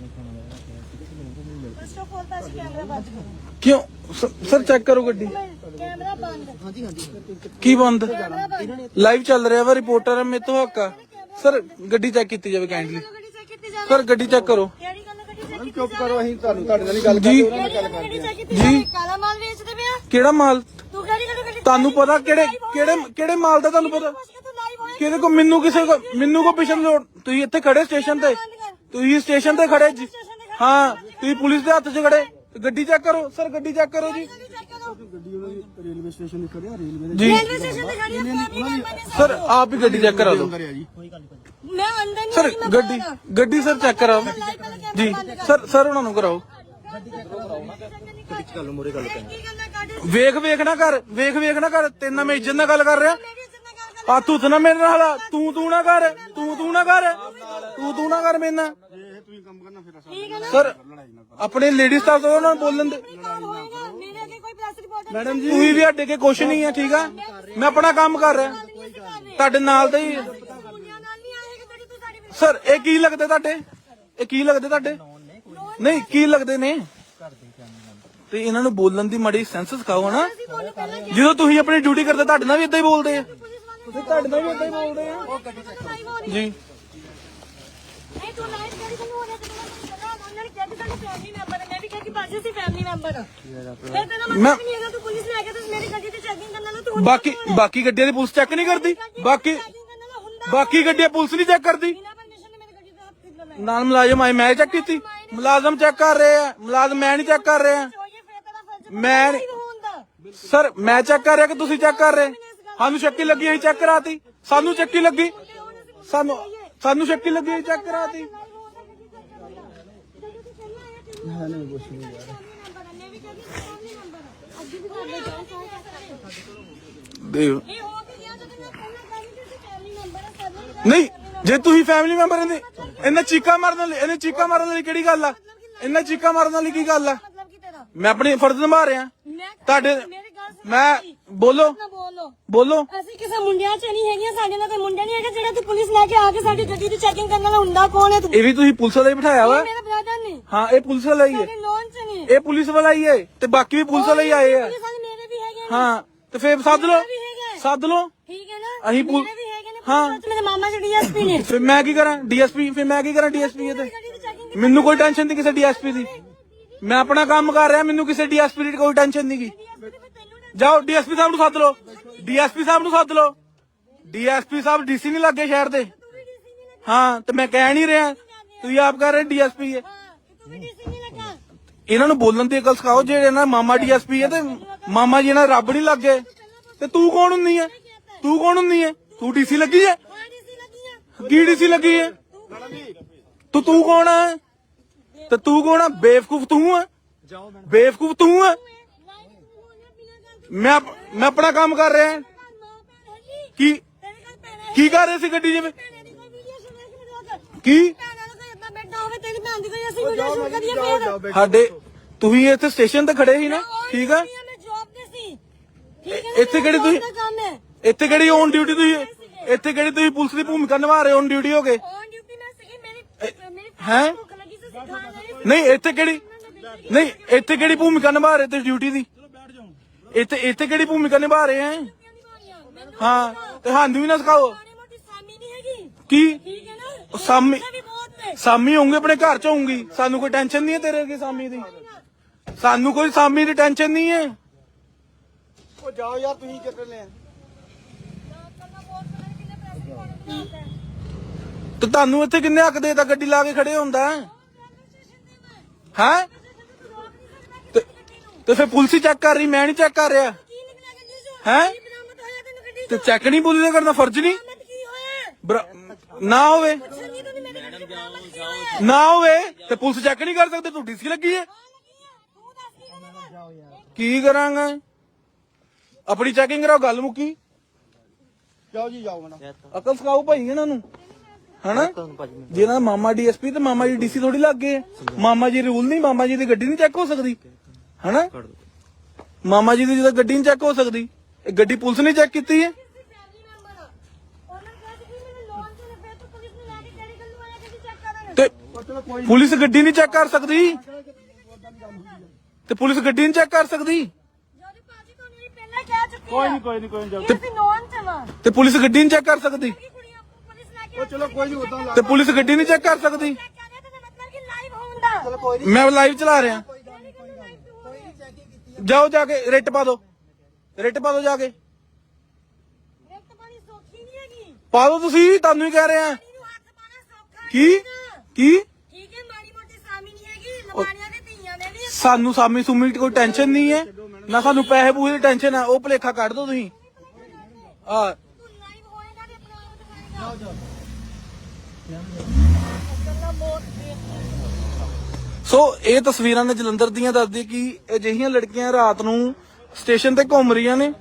ਮੈਨੂੰ ਕੋਈ ਮਿਲ first of all ਤਾਂ ਅਸੀਂ ਕੈਮਰਾ ਬੰਦ ਕਰੋ। ਕਿਉਂ? ਸ- ਸਰ ਚੈੱਕ ਕਰੋ ਗੱਡੀ। ਕੈਮਰਾ ਬੰਦ। ਹਾਂਜੀ ਹਾਂਜੀ ਕੀ ਬੰਦ। ਲਾਈਵ ਚੱਲ ਰਿਹਾ ਵਾ ਰਿਪੋਰਟਰ ਹੈ ਮੇਰੇ ਤੋਂ ਹੱਕ ਆ। ਸਰ ਗੱਡੀ ਚੈੱਕ ਕੀਤੀ ਜਾਵੇ ਕਾਈਂਡਲੀ ਗੱਡੀ ਚੈੱਕ ਕੀਤੀ ਜਾਵੇ? ਸਰ ਗੱਡੀ ਚੈੱਕ ਕਰੋ। ਕਿਹੜੀ ਗੱਲ ਗੱਡੀ ਚੈੱਕ ਕੀਤੀ ਚੁੱਪ ਕਰੋ ਅਸੀਂ ਤੁਹਾਨੂੰ ਤੁਹਾਡੇ ਨਾਲ ਹੀ ਗੱਲ ਜੀ। ਕਿਹੜੀ ਗੱਲ ਗੱਡੀ ਚੈੱਕ ਕੀਤੀ ਜਾਵੇ? ਕਾਲਾ ਮਾਲ ਵੇਚਦੇ ਪਿਆ ਕਿਹੜਾ ਮਾਲ? ਤੁਹਾਨੂੰ ਪਤਾ ਕਿਹੜੇ ਕਿਹੜੇ ਕਿਹੜੇ ਮਾਲ ਦਾ ਤੁਹਾਨੂੰ ਪਤਾ? ਕਿਹਦੇ ਕੋ ਮੈਨੂੰ ਕਿਸੇ ਕੋ ਮੈਨੂੰ ਕੋ ਪਿਛਨ ਲੋੜ। ਤੁਸੀਂ ਇੱਥੇ ਖੜੇ ਸਟੇਸ਼ਨ ਤੇ। ਤੁਸੀਂ ਸਟੇਸ਼ਨ ਤੇ ਖੜੇ ਜੀ। ਹਾਂ ਤੁਸੀਂ ਪੁਲਿਸ ਦੇ ਹੱਥ 'ਚ ਖੜੇ। ਗੱਡੀ ਚੈੱਕ ਕਰੋ। ਸਰ ਗੱਡੀ ਚੈੱਕ ਕਰੋ ਜੀ। ਗੱਡੀ ਚੈੱਕ ਕਰੋ। ਗੱਡੀ ਉਹਨਾਂ ਦੀ ਰੇਲਵੇ ਸਟੇਸ਼ਨ ਤੇ ਖੜਿਆ ਰੇਲਵੇ ਦੇ ਜੀ। ਰੇਲਵੇ ਸਟੇਸ਼ਨ ਤੇ ਖੜੀ ਆ ਸਰ। ਆਪ ਹੀ ਗੱਡੀ ਚੈੱਕ ਕਰਾ ਦਿਓ। ਮੈਂ ਅੰਦਰ ਨਹੀਂ ਸਰ ਗੱਡੀ। ਗੱਡੀ ਸਰ ਚੈੱਕ ਕਰਾਓ। ਜੀ। ਸਰ ਸਰ ਉਹਨਾਂ ਨੂੰ ਕਰਾਓ। ਗੱਲ ਮੋਰੇ ਗੱਲ ਕੀ ਕਰਨਾ। ਕੱਢ ਵੇਖ ਵੇਖ ਨਾ ਕਰ ਵੇਖ ਵੇਖ ਨਾ ਕਰ ਤੇਰੇ ਨਾਲ ਮੈਂ ਇੱਜ਼ਤ ਨਾਲ ਗੱਲ ਕਰ ਰਿਹਾ। ਕਰ ਹੱਥ ਹੁੱਥ ਨਾ ਮੇਰੇ ਨਾਲ। ਤੂੰ ਤੂੰ ਨਾ ਕਰ ਤੂੰ ਤੂੰ ਨਾ ਕਰ ਤੂੰ ਤੂੰ ਨਾ ਕਰ ਮੇਰੇ ਨਾਲ। ਇਹ ਤੁਸੀਂ ਕੰਮ ਕਰਨਾ ਫਿਰ ਅਸਾਂ ਠੀਕ ਹੈ ਨਾ? ਸਰ ਆਪਣੇ ਲੇਡੀਜ਼ ਸਟਾਫ ਤੋਂ ਉਹਨਾਂ ਨੂੰ ਬੋਲਣ ਦੇ। ਕੌਣ ਹੋਏਗਾ ਮੇਰੇ ਅੱਗੇ ਕੋਈ ਪ੍ਰੈਸ ਰਿਪੋਰਟਰ ਮੈਡਮ ਜੀ ਤੁਸੀਂ ਵੀ ਅੱਡੇ ਕੇ ਕੁਛ ਨਹੀਂ ਹੈ ਠੀਕ ਆ? ਮੈਂ ਆਪਣਾ ਕੰਮ ਕਰ ਰਿਹਾ। ਤੁਹਾਡੇ ਨਾਲ ਦਾ ਹੀ ਮੁੰਡਿਆਂ ਨਾਲ ਨਹੀਂ ਆਏਗਾ ਜਿਹੜੀ ਤੂੰ ਸਾਡੀ ਸਰ ਇਹ ਕੀ ਲੱਗਦੇ ਤੁਹਾਡੇ? ਇਹ ਕੀ ਲੱਗਦੇ ਤੁਹਾਡੇ? ਨਹੀਂ ਕੀ ਲੱਗਦੇ ਨੇ? ਤੇ ਇਹਨਾਂ ਨੂੰ ਬੋਲਣ ਦੀ ਮੜੀ ਸੈਂਸ ਸਿਖਾਓ ਨਾ ਬੋਲੋ ਪਹਿਲਾਂ ਜਦੋਂ ਤੁਸੀਂ ਆਪਣੀ ਡਿਊਟੀ ਕਰਦੇ ਤੁਹਾਡੇ ਨਾਲ ਵੀ ਇਦਾਂ ਹੀ ਬੋਲਦੇ ਆ। ਤੇ ਤੁਹਾਡੇ ਨਾਲ ਵੀ ਇਦਾਂ ਹੀ ਬੋਲਦੇ ਆ। ਜੀ। ਨਹੀਂ ਤੂੰ ਲਾਈਵ ਕਰੀ ਤੈਨੂੰ ਹੋ ਰਿਹਾ ਤੇ ਤੈਨੂੰ ਪਤਾ ਉਹਨਾਂ ਨੇ ਕਿਹਾ ਕਿ ਸਾਡੀ ਫੈਮਿਲੀ ਮੈਂਬਰ ਹੈ ਮੈਂ ਵੀ ਕਿਹਾ ਕਿ ਬਾਜੀ ਸੀ ਫੈਮਿਲੀ ਮੈਂਬਰ ਆ ਫਿਰ ਤੈਨੂੰ ਮੈਂ- ਮਤਲਬ ਨਹੀਂ ਹੈਗਾ ਤੂੰ ਪੁਲਿਸ ਲੈ ਕੇ ਤੂੰ ਮੇਰੀ ਗੱਡੀ ਤੇ ਚੈਕਿੰਗ ਕਰਨ ਵਾਲਾ ਤੂੰ ਹੁਣ ਬਾਕੀ ਬਾਕੀ ਗੱਡੀਆਂ ਦੀ ਪੁਲਿਸ ਚੈੱਕ ਨਹੀਂ ਕਰਦੀ? ਬਾਕੀ ਬਾਕੀ ਗੱਡੀਆਂ ਪੁਲਿਸ ਨਹੀਂ ਚੈੱਕ ਕਰਦੀ। ਨਾਲ ਮੁਲਾਜ਼ਮ ਆਏ ਮੈਂ ਚੈੱਕ ਕੀਤੀ। ਮੁਲਾਜ਼ਮ ਚੈੱਕ ਕਰ ਰਹੇ ਆ। ਮੁਲਾਜ਼ਮ ਮੈਂ ਨਹੀਂ ਚੈੱਕ ਕਰ ਰਿਹਾ ਹੋਈਏ ਫਿਰ ਤੇਰਾ ਫਰਜ਼ ਮੈਂ ਸਰ ਮੈਂ ਚੈੱਕ ਕਰ ਰਿਹਾ ਕਿ ਤੁਸੀਂ ਚੈੱਕ ਕਰ ਰਹੇ? ਸਾਨੂੰ ਸ਼ੱਕੀ ਲੱਗੀ ਅਸੀਂ ਚੈੱਕ ਕਰਾਤੀ। ਸਾਨੂੰ ਸ਼ੱਕੀ ਲੱਗੀ। ਸਾਨੂੰ ਸਾਨੂੰ ਸ਼ੱਕੀ ਲੱਗੀ ਅਸੀਂ ਚੈੱਕ ਕਰਾਤੀ। ਦੇਖ। ਨਹੀਂ ਜੇ ਤੁਸੀਂ ਫੈਮਿਲੀ ਮੈਂਬਰ ਇਹਨੇ ਇਹਨੇ ਚੀਕਾ ਮਾਰਨ ਵਾਲੀ ਇਹਨੇ ਚੀਕਾ ਮਾਰਨ ਵਾਲੀ ਕਿਹੜੀ ਗੱਲ ਆ? ਇਹਨੇ ਚੀਕਾ ਮਾਰਨ ਵਾਲੀ ਕੀ ਗੱਲ ਆ? ਮੈਂ ਆਪਣੀ ਫਰਜ਼ ਨਿਭਾ ਰਿਹਾ। ਮੈਂ ਤੁਹਾਡੇ ਮੇਰੀ ਗੱਲ ਸੁਣ ਮੈਂ ਬੋਲੋ। ਨਾ ਬੋਲੋ। ਬੋਲੋ। ਅਸੀਂ ਕਿਸੇ ਮੁੰਡਿਆਂ ਚ ਨਹੀਂ ਹੈਗੀਆਂ ਸਾਡੇ ਨਾਲ ਕੋਈ ਮੁੰਡਾ ਨਹੀਂ ਹੈਗਾ ਜਿਹੜਾ ਤੂੰ ਪੁਲਿਸ ਲੈ ਕੇ ਆ ਕੇ ਸਾਡੀ ਗੱਡੀ ਦੀ ਚੈਕਿੰਗ ਕਰਨ ਵਾਲਾ ਹੁੰਦਾ ਕੌਣ ਹੈ ਤੂੰ? ਇਹ ਵੀ ਤੁਸੀਂ ਪੁਲਿਸ ਵਾਲਾ ਹੀ ਬਿਠਾਇਆ ਵਾ। ਮੇਰੇ ਬ੍ਰਦਰ ਨੇ। ਹਾਂ ਇਹ ਪੁਲਿਸ ਵਾਲਾ ਹੀ ਹੈ। ਸਾਡੇ ਲੋਨ ਚ ਨੇ। ਇਹ ਪੁਲਿਸ ਵਾਲਾ ਹੀ ਹੈ ਤੇ ਬਾਕੀ ਵੀ ਪੁਲਿਸ ਵਾਲੇ ਹੀ ਆਏ ਆ। ਪੁਲਿਸ ਵਾਲੇ ਮੇਰੇ ਵੀ ਹੈਗੇ ਨੇ। ਹਾਂ ਤੇ ਫੇਰ ਸੱਦ ਲਓ। ਵੀ ਹੈਗੇ ਸੱਦ ਲਓ। ਠੀਕ ਹੈ ਨਾ? ਅਸੀਂ ਪੁਲ- ਮੇਰੇ ਵੀ ਹੈਗੇ ਨੇ। ਹਾਂ। ਪੁਲਿਸ ਮੇਰੇ ਮਾਮਾ ਜੀ ਡੀਐਸਪੀ ਨੇ। ਫਿਰ ਮੈਂ ਕੀ ਕਰਾਂ? ਡੀਐਸਪੀ ਫਿਰ ਮੈਂ ਕੀ ਕਰਾਂ ਡੀਐਸਪੀ ਇਹਦੇ? ਗੱਡੀ ਦੀ ਚੈਕਿੰਗ ਮੈਨੂੰ ਕੋਈ ਟੈਨਸ਼ਨ ਨਹੀਂ ਕਿਸੇ ਡੀਐਸਪੀ ਦੀ। ਮੈਂ ਆਪਣਾ ਕੰਮ ਕਰ ਰਿਹਾ, ਮੈਨੂੰ ਕਿਸੇ ਡੀਐਸਪੀ ਦੀ ਕੋਈ ਟੈਨਸ਼ਨ ਨਹੀਂ ਗੀ। ਜਾਓ, ਡੀਐਸਪੀ ਸਾਹਿਬ ਨੂੰ ਸੱਦ ਲਓ। ਡੀਐਸਪੀ ਸਾਹਿਬ ਨੂੰ ਸੱਦ ਲਓ। ਡੀਐਸਪੀ ਸਾਹਿਬ ਡੀਸੀ ਨਹੀਂ ਲੱਗੇ ਸ਼ਹਿਰ ਦੇ। ਹਾਂ, ਤੇ ਮੈਂ ਕਹਿ ਨਹੀਂ ਰਿਹਾ। ਤੁਸੀਂ ਆਪ ਕਰ ਰਹੇ ਡੀਐਸਪੀ ਹੈ ਇਹਨਾਂ ਨੂੰ ਬੋਲਣ ਦੀ ਅਕਲ ਸਿਖਾਓ ਜਿਹੜੇ ਇਹਨਾਂ ਦਾ ਮਾਮਾ ਡੀਐਸਪੀ ਹੈ ਤੇ ਮਾਮਾ ਜੀ ਇਹਨਾਂ ਦਾ ਰੱਬ ਨਹੀਂ ਲੱਗੇ। ਤੇ ਤੂੰ ਕੌਣ ਹੁੰਦੀ ਹੈ? ਤੂੰ ਕੌਣ ਹੁੰਦੀ ਹੈ? ਤੂੰ ਡੀਸੀ ਲੱਗੀ ਹੈ? ਹਾਂ ਡੀਸੀ ਲੱਗੀਆਂ ਕੀ ਡੀਸੀ ਲੱਗੀ ਹੈ? ਤੂੰ ਤੂੰ ਕੌਣ ਹੈ? ਤੇ ਤੂੰ ਕੌਣ ਹੈ ਬੇਵਕੂਫ ਤੂੰ ਹੈ ਬੇਵਕੂਫ ਤੂੰ ਹੈ ਮੈਂ ਮੈਂ ਆਪਣਾ ਕੰਮ ਕਰ ਰਿਹਾ। ਕੀ ਕੀ ਕਰ ਰਹੇ ਸੀ ਗੱਡੀ 'ਚ ਕੀ? ਸਾਡੇ ਤੁਸੀਂ ਇੱਥੇ ਸਟੇਸ਼ਨ ਤੇ ਖੜੇ ਸੀ ਨਾ? ਠੀਕ ਆ? ਇੱਥੇ ਕਿਹੜੀ ਤੁਸੀਂ ਇੱਥੇ ਕਿਹੜੀ ਔਨ ਡਿਊਟੀ ਤੁਸੀਂ ਇੱਥੇ ਕਿਹੜੀ ਤੁਸੀਂ ਪੁਲਿਸ ਦੀ ਭੂਮਿਕਾ ਨਿਭਾ ਰਹੇ ਔਨ ਡਿਊਟੀ ਹੋ ਗਏ ਹੈਂ? ਨਹੀਂ ਇੱਥੇ ਕਿਹੜੀ? ਨਹੀਂ ਇੱਥੇ ਕਿਹੜੀ ਭੂਮਿਕਾ ਨਿਭਾ ਰਹੇ ਤੇ ਡਿਊਟੀ ਦੀ? ਇੱਥੇ ਇੱਥੇ ਕਿਹੜੀ ਭੂਮਿਕਾ ਨਿਭਾ ਰਹੇ ਹੈ ਹਾਂ ਤੇ ਸਾਨੂੰ ਵੀ ਨਾ ਸਿਖਾਓ। ਕੀ? ਸਾਮੀ ਸਾਮੀ ਹੋਊਂਗੇ ਆਪਣੇ ਘਰ ਚ ਹੋਊਂਗੀ। ਸਾਨੂੰ ਕੋਈ ਟੈਨਸ਼ਨ ਨਹੀਂ ਹੈ ਤੇਰੇ ਅੱਗੇ ਸਾਮੀ ਦੀ? ਸਾਨੂੰ ਕੋਈ ਸਾਮੀ ਦੀ ਟੈਨਸ਼ਨ ਨਹੀਂ ਹੈ? ਉਹ ਜਾਓ ਯਾਰ ਤੁਸੀਂ ਕਿੱਥੇ ਲੈ ਤੇ ਤੁਹਾਨੂੰ ਇੱਥੇ ਕਿੰਨੇ ਹੱਕ ਦੇਤਾ ਗੱਡੀ ਲਾ ਕੇ ਖੜੇ ਹੁੰਦਾ ਹੈ ਤੇ ਤੇ ਫਿਰ ਪੁਲਿਸ ਹੀ ਚੈੱਕ ਕਰ ਰਹੀ ਮੈਂ ਨਹੀਂ ਚੈੱਕ ਕਰ ਰਿਹਾ। ਹੈਂ? ਤੇ ਚੈੱਕ ਨਹੀਂ ਪੁਲਿਸ ਦਾ ਕਰਨਾ ਫਰਜ਼ ਨਹੀਂ? ਬਰਾ- ਨਾ ਹੋਵੇ। ਨਾ ਹੋਵੇ ਤੇ ਪੁਲਿਸ ਚੈੱਕ ਨਹੀਂ ਕਰ ਸਕਦੇ ਤੂੰ ਡੀਸੀ ਲੱਗੀ ਹੈ? ਕੀ ਕਰਾਂਗਾ? ਆਪਣੀ ਚੈਕਿੰਗ ਕਰਾਓ ਗੱਲ ਮੁੱਕੀ। ਜਾਓ ਜੀ ਜਾਓ ਮਨਾ ਅਕਲ ਸਿਖਾਓ ਭਾਈ ਇਹਨਾਂ ਨੂੰ। ਹਨਾ? ਜਿਹਨਾਂ ਦਾ ਮਾਮਾ ਡੀਐਸਪੀ ਤੇ ਮਾਮਾ ਜੀ ਡੀਸੀ ਥੋੜੀ ਲੱਗ। ਗਏ ਆ। ਮਾਮਾ ਜੀ ਰੂਲ ਨਹੀਂ ਮਾਮਾ ਜੀ ਦੀ ਗੱਡੀ ਨਹੀਂ ਚੈੱਕ ਹੋ ਸਕਦੀ। ਹਨਾ? ਮਾਮਾ ਜੀ ਦੀ ਜਦੋਂ ਗੱਡੀ ਨਹੀਂ ਚੈੱਕ ਹੋ ਸਕਦੀ ਇਹ ਗੱਡੀ ਪੁਲਿਸ ਨੇ ਚੈੱਕ ਕੀਤੀ ਹੈ? ਕਿਸੇ ਫੈਮਿਲੀ ਮੈਂਬਰ ਆ ਉਹਨਾਂ ਨੇ ਕਿਹਾ ਸੀ ਕਿ ਮੈਨੂੰ ਲੋਨ ਤੇ ਪੁਲਿਸ ਨੂੰ ਲੈ ਕੇ ਕਿਹੜੀ ਗੱਲ ਨੂੰ ਆਇਆ ਕਿ ਚੈੱਕ ਕਰਨ ਤੇ ਉਹ ਚਲੋ ਕੋਈ ਪੁਲਿਸ ਗੱਡੀ ਨਹੀਂ ਚੈੱਕ ਕਰ ਸਕਦੀ? ਤੇ ਪੁਲਿਸ ਗੱਡੀ ਨਹੀਂ ਚੈੱਕ ਕਰ ਸਕਦੀ? ਜਦੋਂ ਭਾਜੀ ਤੁਹਾਨੂੰ ਇਹ ਪਹਿਲਾਂ ਕਹਿ ਚੁੱਕੀ ਕੋਈ ਨਹੀਂ ਕੋਈ ਨਹੀਂ ਕੋਈ ਨਹੀਂ ਕਿ ਅਸੀਂ ਲੋਨ ਤੇ ਵਾਂ ਤੇ ਪੁਲਿਸ ਗੱਡੀ ਨਹੀਂ ਚੈੱਕ ਕਰ ਸਕਦੀ ਕਿ ਕੁੜੀਆਂ ਪੁਲਿਸ ਲੈ ਕੇ ਉਹ ਚਲੋ ਕੋਈ ਨਹੀਂ ਉਦਾਂ ਲਾ ਤੇ ਪੁਲਿਸ ਗੱਡੀ ਨਹੀਂ ਚੈੱਕ ਕਰ ਸਕਦੀ? ਚੈੱਕ ਕਰ ਰਿਹਾ ਤਾਂ ਮਤਲਬ ਕਿ ਲਾਈਵ ਹੋਣ ਦਾ। ਕੋਈ ਮੈਂ ਲਾਈਵ ਚਲਾ ਰਿਹਾ। ਜਾਓ ਜਾ ਕੇ ਰਿਟ ਪਾ ਦੋ। ਰਿਟ ਪਾ ਦੋ ਜਾ ਕੇ। ਨਹੀਂ ਪਾ ਦੋ ਤੁਸੀਂ ਤੁਹਾਨੂੰ ਹੀ ਕਹਿ ਰਹੇ ਆ। ਕੀ? ਨਹੀਂ। ਕੀ? ਠੀਕ ਹੈ ਮਾੜੀ ਮੋਟੀ ਸਾਮੀ ਨਹੀਂ ਹੈਗੀ ਲਵਾਣੀਆਂ ਦੇ ਧੀਆਂ ਨੇ ਵੀ। ਸਾਨੂੰ ਸਾਮੀ ਸੁਮੀ ਦੀ ਕੋਈ ਟੈਨਸ਼ਨ ਨਹੀਂ ਹੈ। ਨਾ ਸਾਨੂੰ ਪੈਸੇ ਪੂਸੇ ਦੀ ਟੈਨਸ਼ਨ ਹੈ ਉਹ ਭਲੇਖਾ ਕੱਢ ਦੋ ਤੁਸੀਂ। ਆ ਤੂੰ ਲਾਈਵ ਹੋਏਗਾ ਤੇ ਆਪਣਾ ਆਪ ਦਿਖਾਏਗਾ ਅੱਛਾ ਮੋਤ ਦੇ ਸੋ ਇਹ ਤਸਵੀਰਾਂ ਨੇ ਜਲੰਧਰ ਦੀਆਂ ਦੱਸਦੀ ਕਿ ਅਜਿਹੀਆਂ ਲੜਕੀਆਂ ਰਾਤ ਨੂੰ ਸਟੇਸ਼ਨ ਤੇ ਘੁੰਮ ਰਹੀਆਂ ਨੇ।